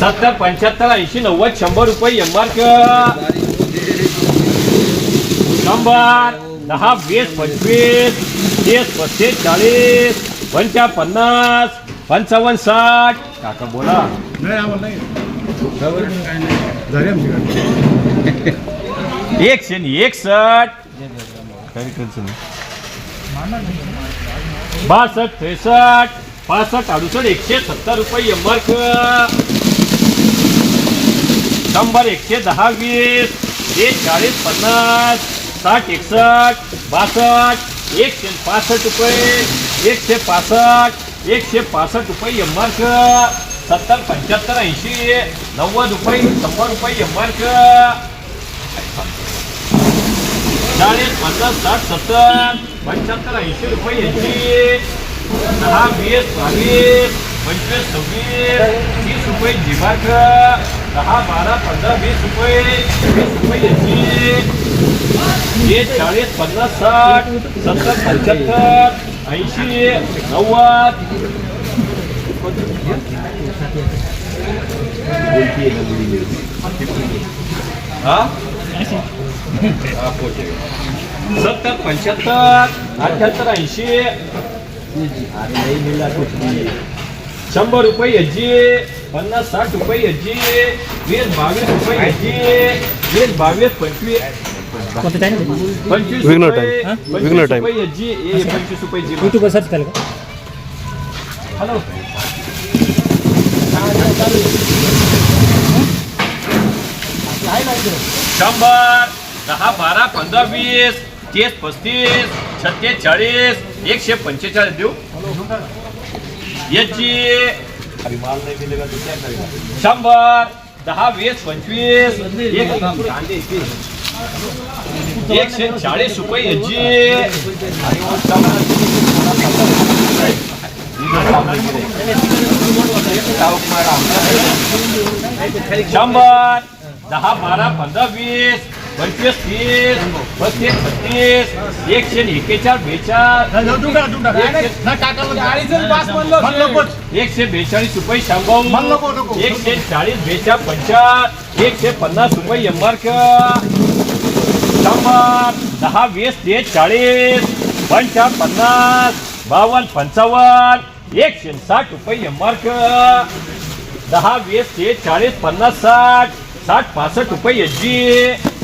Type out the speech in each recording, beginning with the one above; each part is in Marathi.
सत्तर पंच्याहत्तर ऐंशी नव्वद शंभर रुपये एम शंभर दहा वीस पंचवीस तीस पस्तीस चाळीस पंचा पन्नास पंचावन्न साठ. काका बोला. नाही एकशे नाही बासष्ट त्रेसष्ट पासष्ट अडुसष्ट एकशे सत्तर रुपये एम शंभर एकशे दहा वीस एक चाळीस पन्नास साठ एकसष्ट बासष्ट एकशे पासष्ट रुपये एकशे पासष्ट एकशे पासष्ट रुपये एम आर सत्तर पंच्याहत्तर ऐंशी नव्वद रुपये शंभर रुपये एम आर चाळीस पन्नास साठ सत्तर पंच्याहत्तर ऐंशी रुपये ऐंशी दहा वीस बावीस पंचवीस सव्वीस तीस रुपये जिमार्क दहा बारा पंधरा वीस रुपये वीस रुपये ऐंशी एक चाळीस पन्नास साठ सत्तर पंच्याहत्तर ऐंशी नव्वद. सत्तर पंच्याहत्तर अठ्याहत्तर ऐंशी. शंभर रुपये याची पन्नास साठ रुपये याची वीस बावीस रुपये याची वीस बावीस पंचवीस पंचवीस विघ्न रुपये विघ्न time. रुपये याची ए, पंचवीस रुपये यूट्यूबवर सर्च केलं का हॅलो शंभर दहा बारा पंधरा वीस तीस पस्तीस छत्तीस चाळीस एकशे पंचेचाळीस देऊ. याची शंभर दहा वीस पंचवीस एक एकशे चाळीस रुपये याची. शंभर दहा बारा पंधरा वीस पंचवीस तीस पस्तीस छत्तीस एकशे एकेचाळ बेचाळ एकशे बेचाळीस रुपये. शंभर. एकशे चाळीस बेचाळ पंचाळ एकशे पन्नास रुपये एंबार्क शंभर दहा वीस तीस चाळीस पंचा पन्नास बावन्न पंचावन्न एकशे साठ रुपये एंबार्क दहा वीस तीस चाळीस पन्नास साठ साठ पासष्ट रुपये एच जी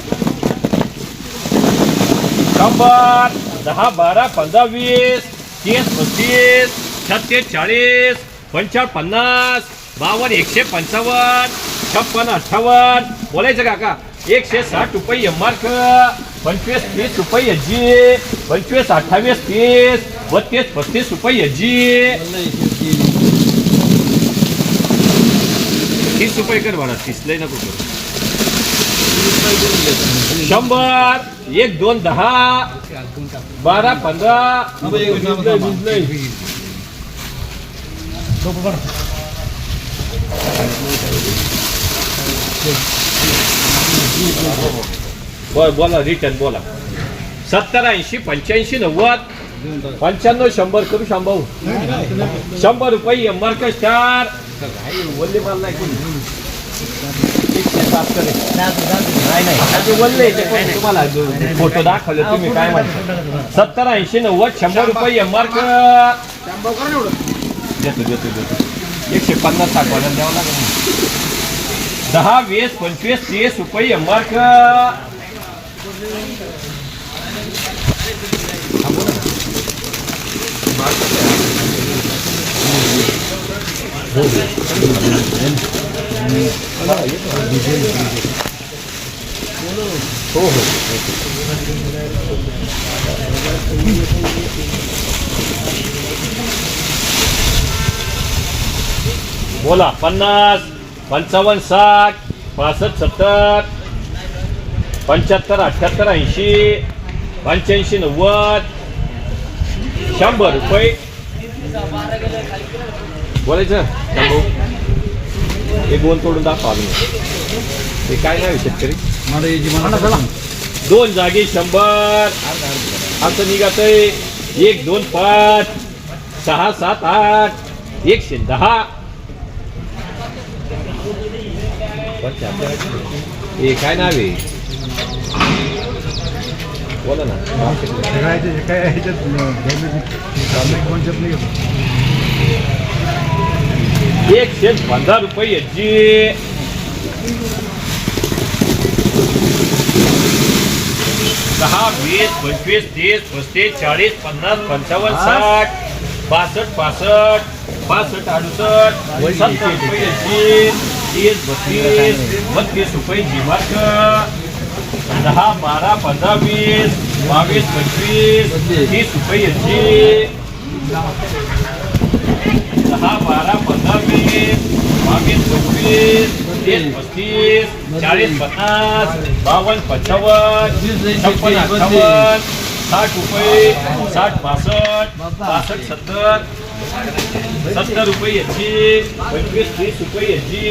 शंभर दहा बारा पंधरा वीस तीस पस्तीस छत्तीस चाळीस पंचावन्न पन्नास बावन्न एकशे पंचावन्न छप्पन अठ्ठावन्न. बोलायचं काका एकशे साठ रुपये एम मार्क पंचवीस तीस रुपये एच जी पंचवीस अठ्ठावीस तीस बत्तीस पस्तीस रुपये एच जी तीस रुपये कर भाडा तीस लय नको करू. शंभर एक दोन दहा बारा पंधरा बर बोला रिटर्न बोला. सत्तर ऐंशी पंच्याऐंशी नव्वद पंच्याण्णव शंभर करू शांभाऊ शंभर रुपये मार्क चार वल्ले माल नाही करे. नाही नाही. त्याचे तुम्हाला फोटो दाखवले तुम्ही काय म्हणता? सत्तर ऐंशी नव्वद शंभर रुपये एंबर देतो देतो देतो. एकशे पन्नास साठ वाजता द्यावं लागेल. दहा वीस पंचवीस तीस रुपये एंबर बोला पन्नास पंचावन्न साठ पासष्ट सत्तर पंच्याहत्तर अठ्ठ्याहत्तर ऐंशी पंच्याऐंशी नव्वद शंभर रुपये. बोलायचं? हे गोल तोडून दाखवा आम्ही ते काय नाही शेतकरी दोन जागी शंभर असं निघत एक दोन पाच सहा सात आठ एकशे दहा हे काय नाव आहे बोला ना जे काय घेतो. एकशे पंधरा रुपये जी. दहा वीस पंचवीस तीस पस्तीस चाळीस पन्नास पंचावन्न साठ बासष्ट पासष्ट पासष्ट अडुसष्ट सत्तर रुपये जी. तीस बत्तीस बत्तीस रुपये जी मार्क. दहा बारा पंधरा वीस बावीस पंचवीस तीस रुपये दहा बारा पंधरा वीस बावीस पंचवीस तीस पस्तीस चाळीस पन्नास बावन्न पंचावन्न छप्पन अठ्ठावन्न साठ रुपये साठ पासष्ट पासष्ट सत्तर सत्तर रुपये याची पंचवीस तीस रुपये याची.